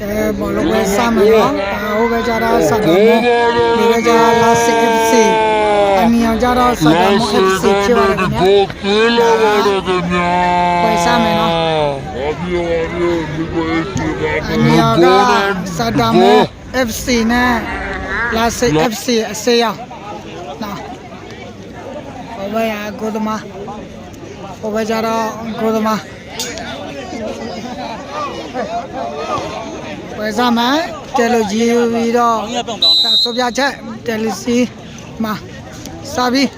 ကဲဘောလုံးပဲစမယ်နော်ဒါဟိုပဲကြတာစတာမောဒီပဲကြလာစစ် FC အနီအောင်ကြတော့စတာမော FC ဖြစ်ပါတယ်ခင်ဗျာကိုပြေးလာပါတယ်ခင်ဗျာပွဲစားမယ်နော်ဘာပြောရလဲဒီကိုပြေးလာအနီအောင်ကစတာမော FC နဲ့လာစစ် FC အစေးအောင်နော်ဟိုပဲရကိုသမားဟိုပဲကြတော့ကိုသမား စားမယ်တယ်လို့ကြည့်ပြီးတော့ဒါဆိုပြချက်တယ်လီစီမှာစာပြီး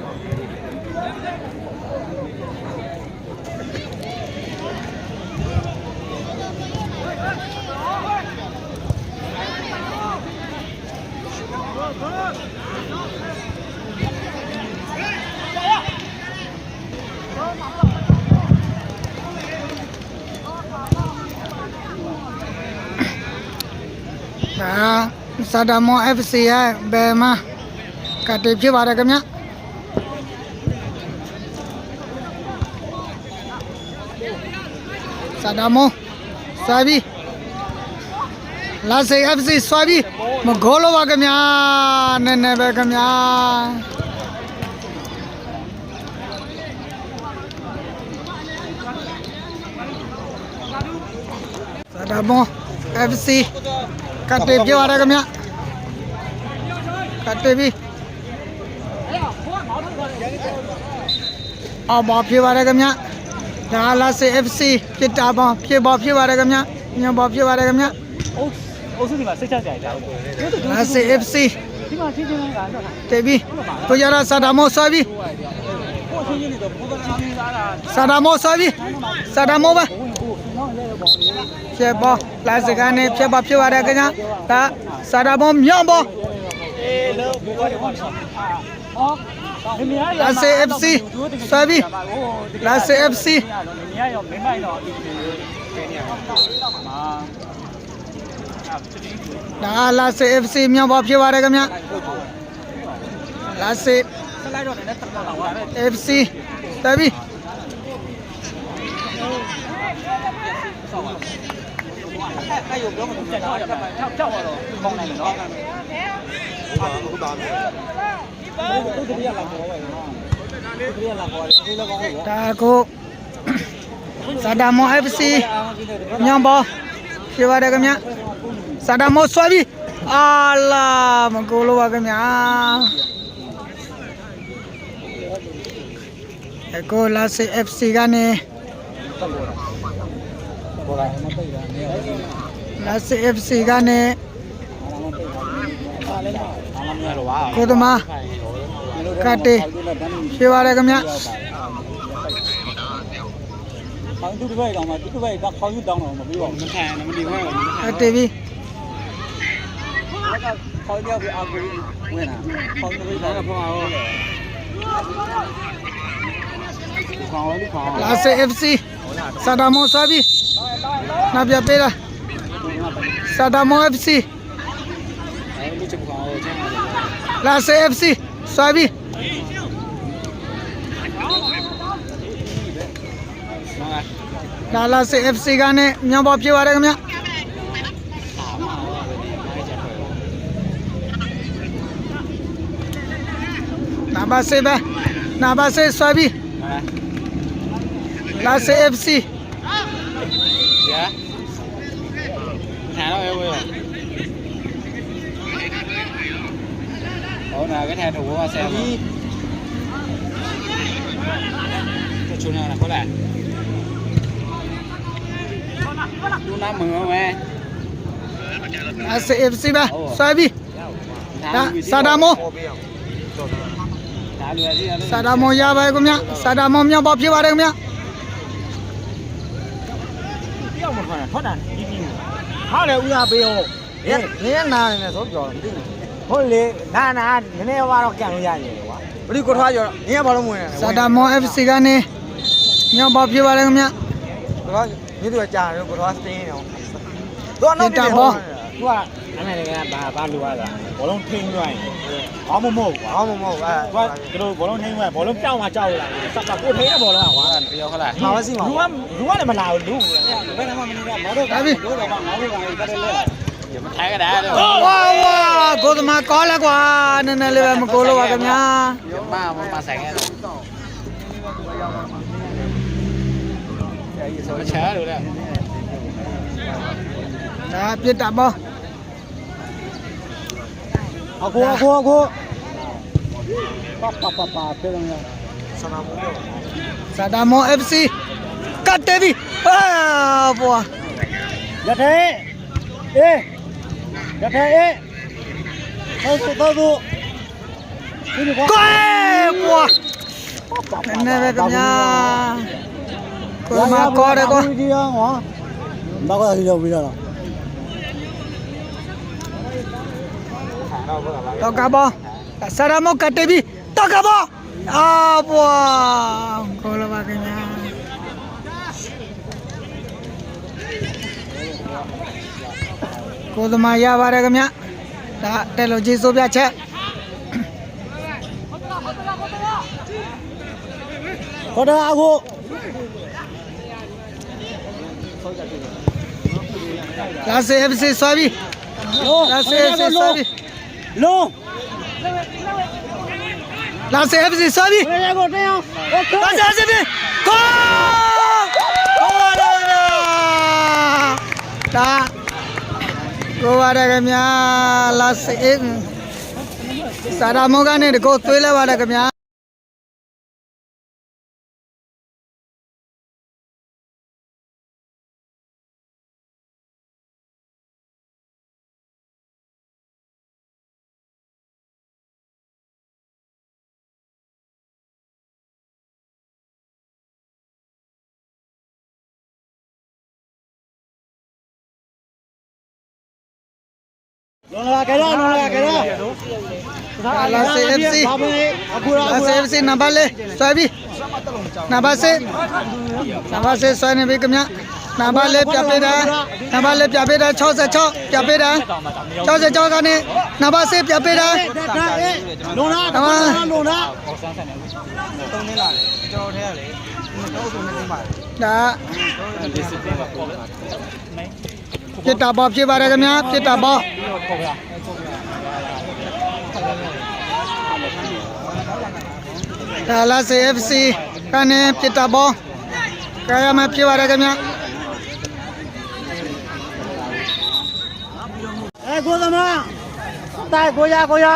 ဒါ စတာမော FC ရဲ့ဘယ်မှာကတိဖြစ်ပါတယ်ခင်ဗျစတာမောဆွာပြီးလာစေ FC ဆွာပြီးမဂိုးလို့ပါခင်ဗျာနည်းနည်းပဲခင်ဗျာစတာမော FC ကတ်တေပြပါရခင်ဗျက တ်တေပြီအော်ဘာပြပါရခင်ဗျဒါလာစေ FC ပြစ်တာပေါင်းပြပါပြပါရခင်ဗျညပါပြပါရခင်ဗျအုပ်အုပ်စုဒီမှာစိတ်ချကြိုက်တာဟုတ်တယ်လာစေ FC ဒီမှာချင်းချင်းကတော့တေပြီကိုရတာစာဒါမောဆွဲပြီကိုချင်းချင်းတွေတော့ဘုရားနာမည်သားတာစာဒါမောဆွဲပြီစာဒါမောပဲဘုန်းကြီးကိုမောင်းလဲတော့ပေါ့လေပြပါလာစေကနေပြပါပြပါရခင်ဗျဒါစာဒါမောမြောင်းပါအေး လို့ဘုရားတွေဟောတယ်ဟောဒီမြားလာစေ FC ဆွဲပြီလာစေ FC ဒီမြားရောမင်းမိုက်တော့ဒီဒီနေရာမှာအာဒါလာစေ FC မြောင်းပါပြပါရခင်ဗျလာစေစလိုက်တော့လည်းတက်တော့လာပါ တယ် FC တပြီအဲ့ရုပ်ပြောမှတက်တော့ကြောက်ကြောက်တော့ပေါင်းနိုင်တယ်နော်ဟုတ်ပါဘူးဟုတ်ပါဘူးဒီတည်းလာခေါ်ပါနော်ဒီတည်းလာခေါ်တယ်ဒီလိုကောင်းလို့ဒါကိုစဒါမော FC ညောင်ပေါ်ဖြေပါတယ်ခင်ဗျစဒါမောဆွဲပြီအာလာမကိုလိုပါခင်ဗျာအကိုလာစေ FC ကနေပေါ်လာမသိတာနေရာကြီးလာ စေ FC ကနေအားလည်းအားမများတော့ပါကိုသမားကတ်တေဖြေပါတယ်ခင်ဗျခေါင်းတူတစ်ပိုက်တောင်မှတူတစ်ပိုက်ကခေါင်းယူတောင်းတော့မပြီးပါဘူးမခံမဒီဘက်ကကတ်တေပြီခေါင်းရောက်ပြီးအာဂရီဝင်လာခေါင်းတူတစ်ပိုက်ကဖောင်းအောင်ခေါင်းဝဲခေါင်းလာစေ FC စဒါမောဆွဲပြီနောက်ပြပေးလားစဒါမော FC အဲ့လိုချက်ခေါင်းအော င်ချမ်းလာစေ FC ဆွဲပြီနော်လာလာစေ FC ကနေမြောင်ပေါ်ပြေပါတယ်ခင်ဗျနာပါစေပဲနာပါစေဆွဲပြီလာစေ FC nhà đó em ơi. Ủa nè cái thẻ thủ của xe mà cho chú nào là có lẽ. chú năm mừng không em? À, xe xe ba. Sao đi sadamo sadamo ya ba cũng nhá sadamo nhá bóp chứ ba đây cũng nhá Hãy ဟာလေဦးရပေးအောင်နင်းနင်းနာနေဆိုကြော်မသိဘူးဟုတ်လေနာနာနည်းနည်းဝါတော့ကြံလို့ရနေတယ်ကွာဘယ်ဒီကိုထွားကြော်နင်းကဘာလို့မဝင်နေလဲစာဒါမို FC ကနေမြောင်ပေါ်ပြေပါတယ်ခင်ဗျကိုထွားမြေသူကကြာတယ်ကိုထွားစတင်းနေအောင်သူကတော့သူက အဲ့ဒါလည်းဘာဘာလိုရတာဘောလုံးထိန်းသွားရင်ဘာမှမဟုတ်ဘူး ဘာမှမဟုတ်အဲ ကွာတို့ဘောလုံးထိန်းသွားဘောလုံးပြောင်းမှကြောက်လာစပ်ကိုထိန်းတဲ့ဘောလုံးကွာ တယောက်ခလားမှာမစီမှာ လူကလူကလည်းမလာဘူးလူဘယ်နှမမနေကမော်တော့တို့တော့ငါတို့ကလည်းတက်လက် မထိုင်ကြတာတော့ ဝါဝါကိုသမားကောလိုက်ကွာနည်းနည်းလေးပဲမကိုလို့ပါခင်ဗျာ မမမဆိုင်ခဲ့တော့မချားလို့လား ဒါပြစ်တာပေါ့ Ako, ako, ako. Papapapapel lang yan. Sadamo FC. Cut Devi, Ah, à, buah. Jathe. Eh. Jathe eh. Thôi tụi tao đủ. Coi, buah. Nè về cầm nha. Coi mà coi đây coi. Bao giờ thì đâu bây giờ rồi. တယ်ကွာဒီရောငါဘာကစီတော့ပြီးတော့တော့ကဘောစာဒါမောကတ်တယ်ပြီတော့ကဘောအာဘွာကိုလိုပါခင်ဗျာကိုသမားရပါတယ်ခင်ဗျာဒါတယ်လို့ကြီးစိုးပြချက်ခေါ်တော့အခုလာစေ FC ဆွဲပြီလာစေ FC ဆွဲပြီ လုံးလာစေ FC စာပြီးဝေရကိုတင်းအောင်လာစေ FC ကောကောလာလာတာကိုပါတယ်ခင်ဗျာလာစေစာရာမောကနေတကောသွေးလဲပါတယ်ခင်ဗျာ လုံးလာကြတော့လုံးလာကြတော့လာစေ FC ဘာပဲအခုလာစေ FC နံပါတ်လေးဆွဲပြီနံပါတ်စေနံပါတ်စေဆွဲနေပြီခင်ဗျာနံပါတ်လေးပြပေးတယ်နံပါတ်လေးပြပေးတယ်66ပြပေးတယ်66ကနေနံပါတ်စေပြပေးတယ်လုံးလာလုံးလာတုံးနေလာတယ်ကျွန်တော်ထဲရလေတော့ဆိုနေနေပါဒါပြ စ်တာပေါ်ဖြစ်ပါတယ်ခင်ဗျာပြစ်တာပေါ်ဒါလာစေ FC ကနေပြစ်တာပေါ်ကြရမဖြစ်ပါတယ်ခင်ဗျာအဲကိုသမားတိုင်ကိုရကိုရ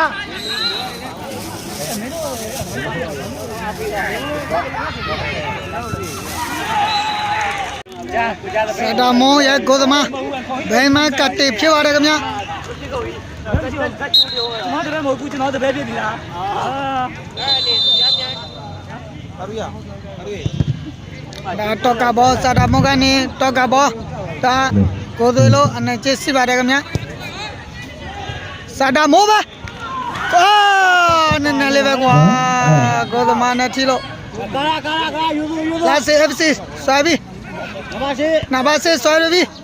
စတာမောရဲ့ကိုသမား ဘယ်မှာကတ်တေဖြစ်ပါတယ်ခင်ဗျာမတော်မဟုတ်ဘူးကျွန်တော်တပည့်ပြပြီလားအာဘာလို့ရဘာလို့ရဒါတော့ကဘောစတာမောကနေတော့ကဘောဒါကိုသွေးလို့အနေချစ်စီပါတယ်ခင်ဗျာစတာမောပါအာနည်းနည်းလေးပဲကွာကိုသမားနဲ့ထီလို့ကာရာကာရာကာယူသူယူသူလာစေ FC ဆွဲပြီဘာပါရှိနဘာစေဆွဲပြီလာရလာရလုံးလုံးကိုပါကိုခင်ဗျာဟိုနဘာကိုနဆက်ကိုစာဒါဘောကိုနဆက်ကိုလေတမကိုနေရှက်တော့ပါ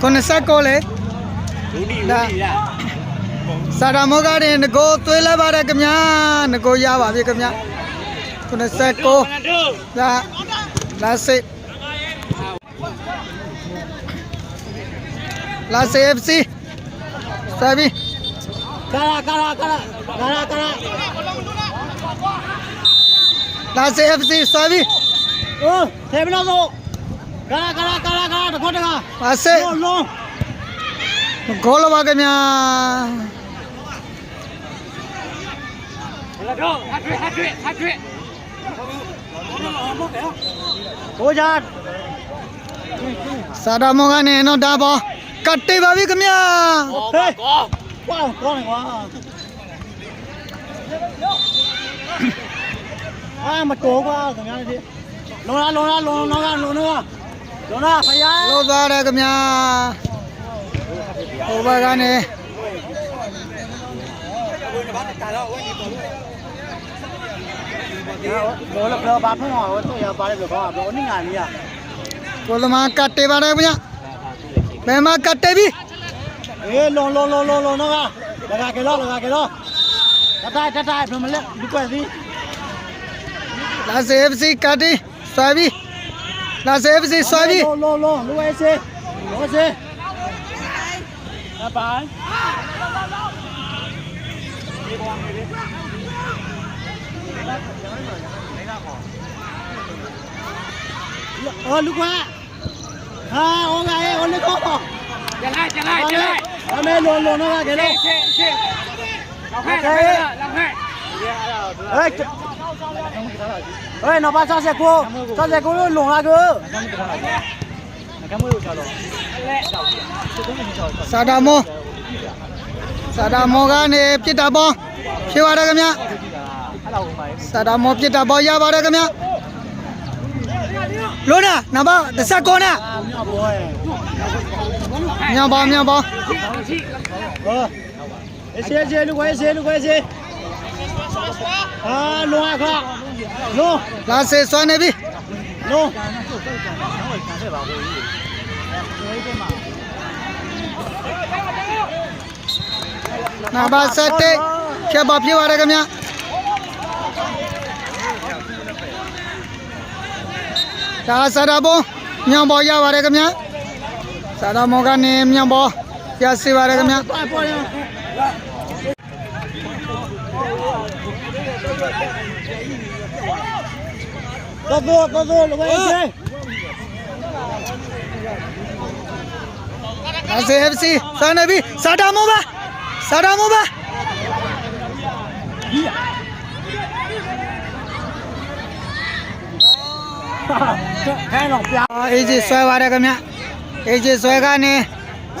90 cô lệ Đã. Sada moga đi nè cô tôi lấy bà đây cầm nhá. Nè cô ra bà đi cầm nhá. Cô. Nè xe cô dạ. Là xe là xe FC xe bi cara cara cara cara cara là xe FC xe bi ừ thế પાસે ગોળ વાગે સાડા મોગા ને એનો ડાબો કટ્ટી ભાવી ગમ્યા આ મટો ગા ગમ્યા લોના લોના લોના લોના Lona phaya. Loza đây cầm nhà. Ô ba gan nè. Đó là lơ bát không hỏi, tôi giờ bà được không? Đó nín ngàn gì à? Cô là mà cắt tê bà đây bây giờ. Mẹ mà cắt tê đi. Ê lô lô lô lô lô nó ra. Lगा के लो लगा के लो टटाए टटाए फिर मतलब बिको ऐसी लास्ट एफसी काटी Sabi não dễ với gì Não, não, não, não lô lô Não Lô AC. Đá bóng. Ô lúc quá. Ha ô ngay ô lúc quá. Chạy lại chạy lại chạy não, não, não, não. luôn nó ra cái đó. Làm hai làm hai. Làm hai. လောလကကေလောတတိုင်တတိုင်ဖမလက်ဒီကွက်စီလာစေ FC ကတ်တေးဆွဲပြီလာစေ FC ဆွဲပြီလုံလုံလုံလူဝဲစေလူဝဲစေအပိုင်အော်လူကွာဟာဟောကဲဟောလူကောကျလိုက်ကျလိုက်ကျလိုက်အမေလုံလုံတော့ကကေလောရှေ့ရှေ့လောက်ဖက်လောက်ဖက်လောက်ဖက်ဟဲ့ဟဲ့နော်ပါစားစကိုစားစကိုလုံလာကောစာဒါမောစာဒါမောကနေပြစ်တာပေါ်ဖြေပါတယ်ခင်ဗျာစာဒါမောပြစ်တာပေါ်ရပါတယ်ခင်ဗျာလို့နာနဘာတစ်ဆက်ကောနာမြောက်ဘောရဲ့ညောင်ပါညောင်ပါဟောအစီအစီလူခွဲစီလူခွဲစီ အာလုံအခါလုံလာစေဆွမ်းနေပြီလုံနဘာဆက်တဲ့ဖြတ်ပါဖြေပါတယ်ခင်ဗျာဒါစာဒါဘောညောင်ပေါ်ရပါတယ်ခင်ဗျာစာဒါမောကနေညောင်ပေါ်ရစေပါတယ်ခင်ဗျာ có vua có vua là quay chơi Aziz FC sana bi sadamu ba sadamu ba Eji soy wada kamya Eji soy ka ne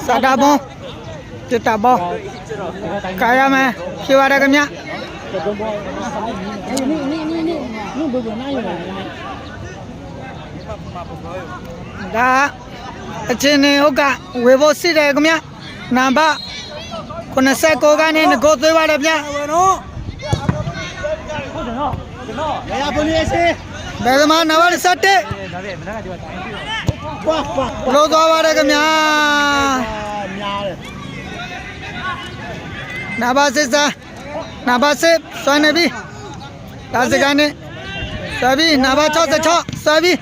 sadabo kitabo kaya ma ki wada kamya Ni ni ni ni ni bu bu na yu ဒါအချင်းနေဟုတ်ကဝေဖို့စစ်တယ်ခင်ဗျနံပါတ်89ကနေငကိုသွေးပါတယ်ဗျနော်ဟုတ်တယ်နော်နော်ရရပုံလေးစေဘယ်သမားနံပါတ်17ဒါပဲမနက်ကဒီကတိုင်းပြီပွားပွားလောသွားပါတယ်ခင်ဗျာများတယ်နံပါတ်6စာနံပါတ်7ဆွမ်းနေပြီဒါစကန်နေဆွဲပြီနံပါတ်66ဆွဲပြီ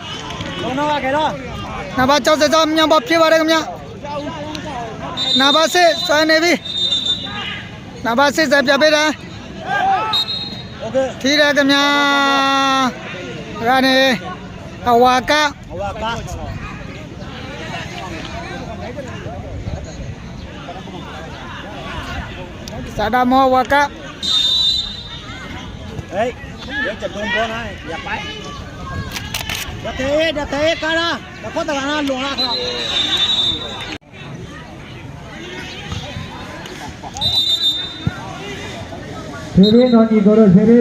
Naba cháu sẽ cho nhau bọc chia vào đây không nhá Naba sẽ cho anh đi Naba sẽ dẹp dẹp bên đây Thì đây cầm nhá Ra này Awaka Awaka Sada mo awaka Đấy, để chụp con này, dẹp bái Date, date, cara. La foto gana lo la cara. Seri no ni doro seri.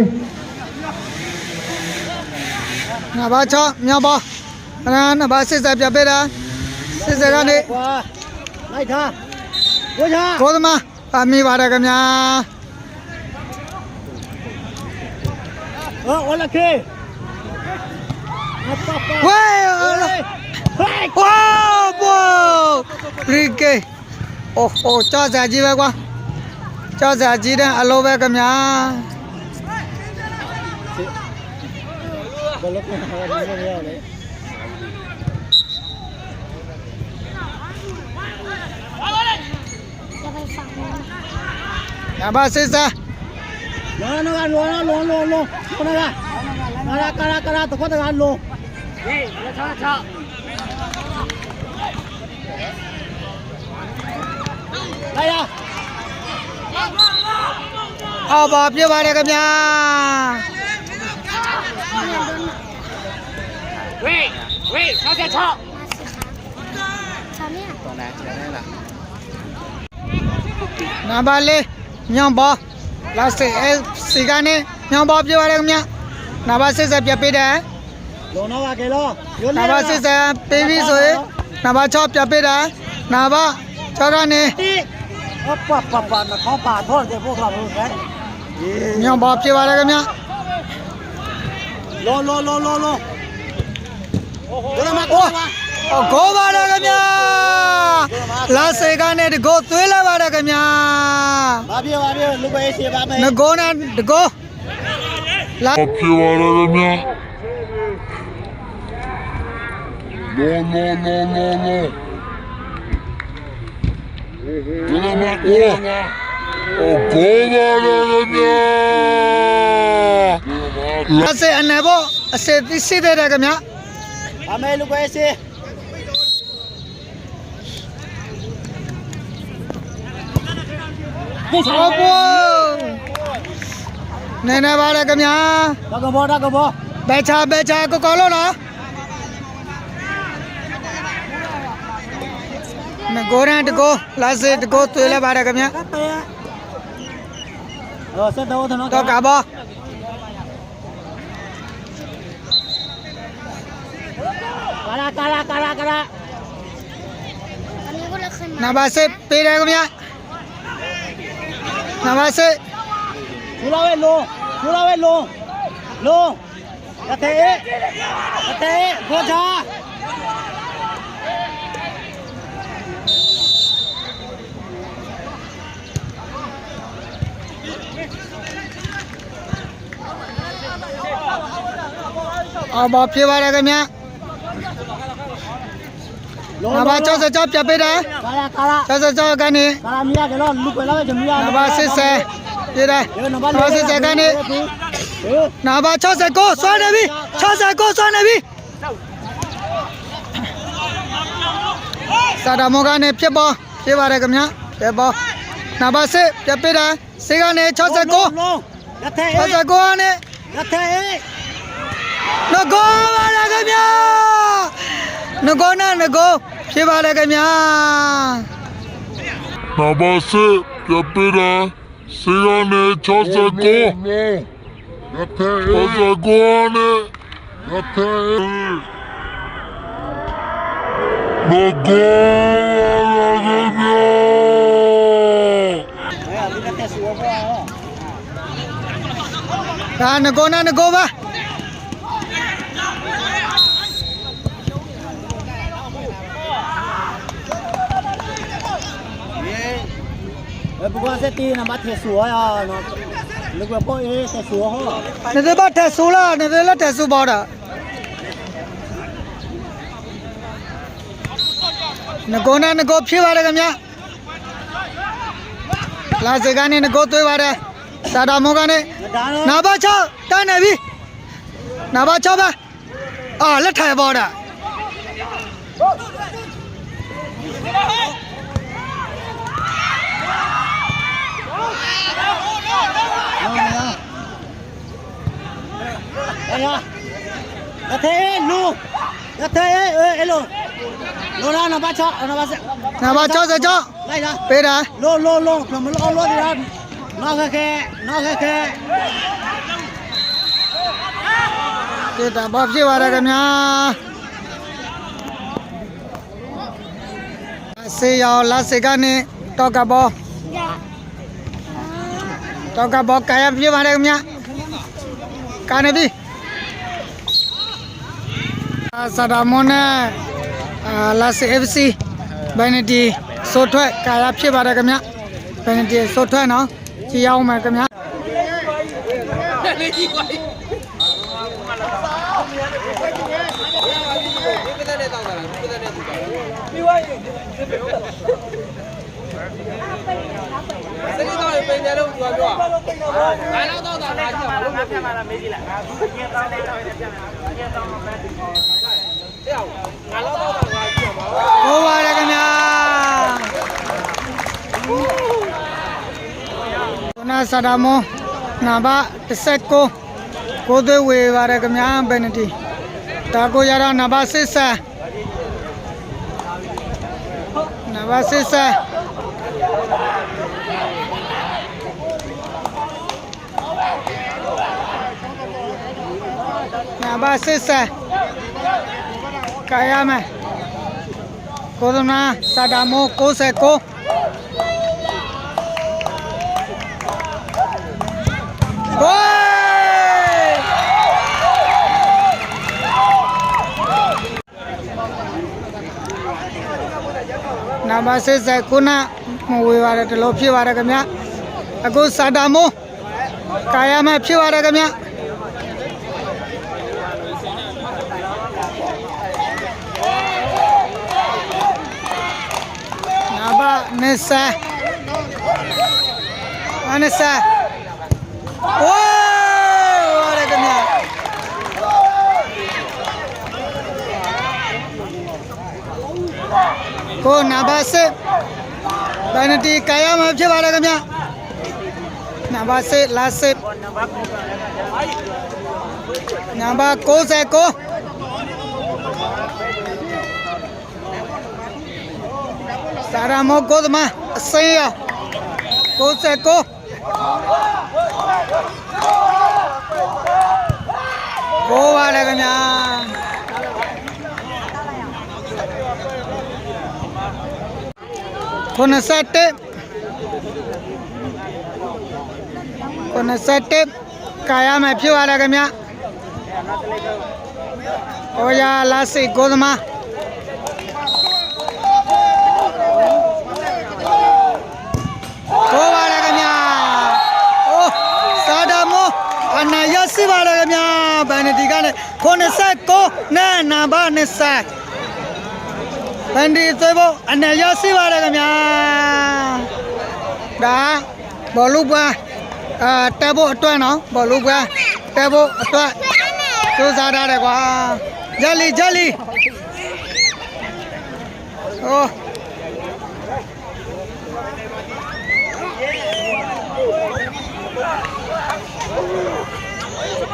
Na ba cha, nya ba. Na na ba sit sa pya pe da. Sit sa ga ni. Lai tha. Wo cha. Ko ma. A mi ba da ka mya. Oh, hola que. wow wow rike oh oh cho giả gì vậy quá? Cho giả gì đấy alo vậy cầm nhá nhà ba xin ra nó nó ăn luôn nó luôn luôn luôn con nó ra nó ra cara cara tụi con ăn luôn đi nó cho cho đây ra ờ bọp như vậy đây các nhà Wait, wait, sao thế sao? Nào bà lên, nhau bò. last day အဲစီကနေညောင်ပေါ်ပြရတယ်ခင်ဗျနာဘာစစ်ဆက်ပြပေးတယ်လုံးတော့ပါကေလို့နာဘာစစ်ဆက်ပေးပြီဆိုရင်နာဘာ6ပြပေးတယ်နာဘာ6ကနေဟောပပပနခေါပါတော့တဲ့ပို့ခါလို့ဟဲ့ညောင်ပေါ်ပြပါတယ်ခင်ဗျလောလောလောလောလောဒရမကောပါအော်ကောပါတော့ခင်ဗျာ လာစေကနေတကိုသွေးလာပါတယ်ခင်ဗျာဘာပြေဘာပြေလူပဲစီပါမယ်ငကိုနဲ့တကိုလာဘာဖြစ်ပါလဲခင်ဗျာလောလောလောလောလောဒီလိုမှအိုးအော်ကိုပါလေခင်ဗျာလာစေအနေဘောအစေသိစိတဲ့တယ်ခင်ဗျာဘာမဲလူပဲစီ Có buông Này này ba đây cầm nhà. Đã cầm bò, đã cầm bò. Bè cha bè cha có có luôn hả? Mình cố ra được cô, lá dê được cô, tôi là ba đây cầm nhà. Rồi, xét đâu thì nó Cho cá bò. Cara, cara, cara, cara. Nào bà xếp, bê đây cầm nhà. नमस्ते। खुलावे लो खुलावे लो लो। कथे कथे अब आपके बारे में တ်7လူလာဝဲလုံးလူလာဝဲလုံးလုံးတတဲ့တတဲ့ဘောချာအော်ဘောပြေပါတယ်ခင်ဗျာနံပါတ်66ပြပေးတယ်ကာလာကာလာ66ကနေကာလာမီယာကလောလူပဲလာပဲမီယာနံပါတ်80ပြေတယ် နံပါတ်80ကနေ ဟေး နံပါတ်69စွမ်းနေပြီ69စွမ်းနေပြီစာဒမောကနေဖြစ်ပေါ်ပြေပါတယ်ခင်ဗျာဖြစ်ပေါ်နံပါတ်7ပြပေးတယ်စေကနေ69 လုံးတတဲ့ 69ကနေ တတဲ့ ငကိုပါလေခင်ဗျာငကိုနဲ့ငကိုဖြစ်ပါလေခင်ဗျာ နဘာစေပြပိရာစေရနေ69ရတဲ့69နေရတဲ့လောကောလာခင်ဗျာ အဲ့ဒီတတဲ့ဆိုဘော ဒါင ကိုနဲ့ငကိုပါဘယ်ဘောစက်တီနံပါတ်တဲ့ဆိုရနော်လူကပေါ်အေးတဲ့ဆိုဟောနေသေးပါတက်ဆူလားနေသေးလက်တက်ဆူပါတာငကိုနဲ့ငကိုဖြစ်ပါလေ nó thế lu nó thế ê lu. Ra nó ba chó nó ba nó ba chó ra chó. Đây ra. Pê ra. Lu lu lu. Nó mới lu lu đi ra. Nó khe khe nó khe khe. Cái đó bắp gì vào đây nhá. Xe vào lá xe gan này to cả bò. Dạ. To cả bò cái gì vào đây nhá. Cái này đi. Sadamone Las FC ဘယ်နှစ်တီစိုးထွက်ကာယဖြစ်ပါတယ်ခင်ဗျဘယ်နှစ်တီစိုးထွက်နော်ကြည့်အောင်မယ်ခင်ဗျ ကာနေပြီအာစဒါမွန်နဲ့အာလာစေ FC ဘယ်နတီဆိုထွက်ကာယဖြစ်ပါတယ်ခင်ဗျာဘယ်နတီဆိုထွက်နော်ကြည့်ရအောင်မယ်ခင်ဗျာဟိုပါရခင်ဗျာခုနစဒါမွန်နံပါတ်19ကိုသွေးဝေပါတယ်ခင်ဗျာဘယ်နတီဒါကိုရတော့နံပါတ်60နံပါတ်60 basisa kayame kodona sadamo vào đây saya kuna cô sa lopi warak kami aku sadamu kaya vào đây warak kami Anissa. Anissa. Wow! What a good night. Cô Nabas. Penalty kaya maaf je bala kamya. Nabas last sip. Nabas cô sẽ cô. မဖြစ်ပါလဲခင်ဗျနာဘာစစ်လာစစ်နံပါတ်69စာရမောကိုသမအစင်းရ69ကိုပါလေခင်ဗျာခုနစတဲ့ခုနစတဲ့ကာယမဖြစ်ပါလေခင်ဗျာဟောရလာစိတ်ကိုသမ ကိုပါရခင်ဗျာအိုးစာဒမောအနာ ရစီပါရခင်ဗျာဘန်ဒီကနဲ့89နဲ့နံပါတ်20ဘန်ဒီသေးဖို့အနာရစီပါရခင်ဗျာဒါဘောလုံးပွားအာတက်ဖို့အတွက်နော်ဘောလုံးပွားတက်ဖို့အတွက်စူးစမ်းထားတယ်ကွာဂျယ်လီဂျယ်လီအိုး